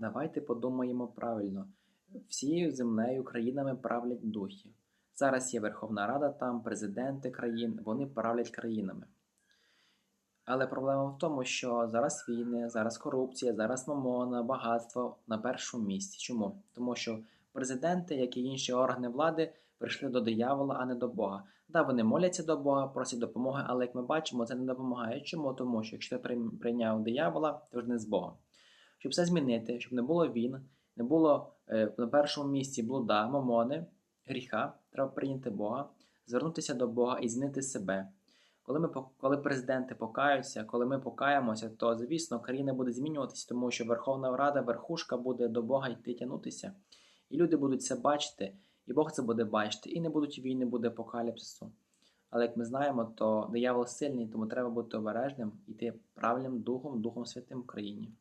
Давайте подумаємо правильно. Всією землею країнами правлять духи. Зараз є Верховна Рада, там президенти країн, вони правлять країнами. Але проблема в тому, що зараз війни, зараз корупція, зараз мамона, багатство на першому місці. Чому? Тому що президенти, як і інші органи влади, прийшли до диявола, а не до Бога. Да, вони моляться до Бога, просять допомоги, але як ми бачимо, це не допомагає. Чому? Тому що якщо ти прийняв диявола, то ж не з Богом. Щоб все змінити, щоб не було війн, не було е, на першому місці блуда, мамони, гріха, треба прийняти Бога, звернутися до Бога і змінити себе. Коли ми коли президенти покаються, коли ми покаємося, то звісно країна буде змінюватися, тому що Верховна Рада, верхушка буде до Бога йти тягнутися, і люди будуть це бачити, і Бог це буде бачити, і не будуть війни, буде апокаліпсису. Але як ми знаємо, то диявол сильний, тому треба бути обережним, йти правильним духом, Духом Святим в країні.